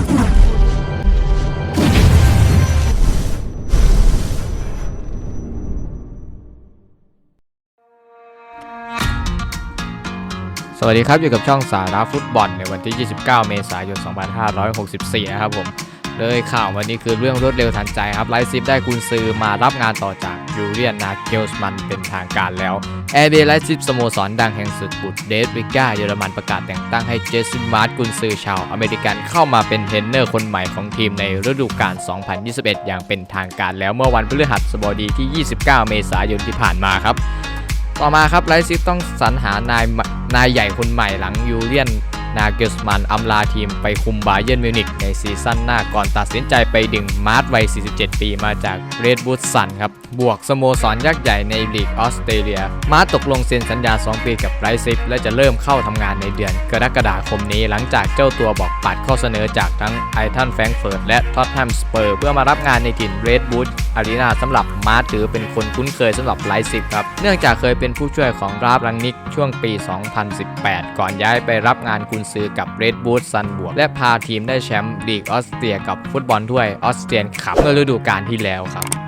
สวัสดีครับ อยู่กับช่องสาระฟุตบอลในวันที่ 29 เมษายน 2564 นะครับผม เลยข่าววันนี้คือเรื่องรวดเร็วทันใจครับไลฟ์ซิปได้กุนซือมารับงานต่อจาก ยูเรียนนาเกลส์มันเป็นทางการแล้วแอร์เบไลซิปสโมสรดังแห่งสุดบุตรเดสริก้าเยอรมันประกาศแต่งตั้งให้เจสซินมาร์ตกุนซือชาวอเมริกันเข้ามาเป็นเทรนเนอร์คนใหม่ของทีมในฤดูกาล 2021 อย่างเป็นทางการแล้วเมื่อวันพฤหัสบดีที่ 29 เมษายนที่ผ่านมาครับ ต่อมาครับไลซิฟต้องสรรหานายนายใหญ่คนใหม่หลังยูเลียนนาเกลสมันอำลาทีมไปคุมบาเยิร์นมิวนิกในซีซั่นหน้าก่อนตัดสินใจไปดึงมาร์ทวัย 47 ปีมาจากเรดบู l สันครับบวกสโมสรยักษ์ใหญ่ในลีกออสเตรเลียมาร์ทตกลงเซ็นสัญญา 2 ปีกับไลซิฟและจะเริ่มเข้าทำงานในเดือนกรกฎาคมนี้หลังจากเจ้าตัวบอกปัดข้อเสนอจากทั้งไอทันแฟรงเฟิร์ตและท็อตแฮมสเปอร์เพื่อมารับงานในถิ่นเรดบู l อารีนาสำหรับมาร์ทถือเป็นคนคุ้นเคยสำหรับไลซิฟครับ เนื่องจากเคยเป็นผู้ช่วยของราฟรังนิกช่วงปี 2018 ก่อนย้ายไปรับงานกุนซือกับเรดบู l ซันบวกและพาทีมได้แชมป์ลีกออสเตรียกับฟุตบอลถ้วยออสเตรียนคัพเมื่อฤดูกาลที่แล้วครับ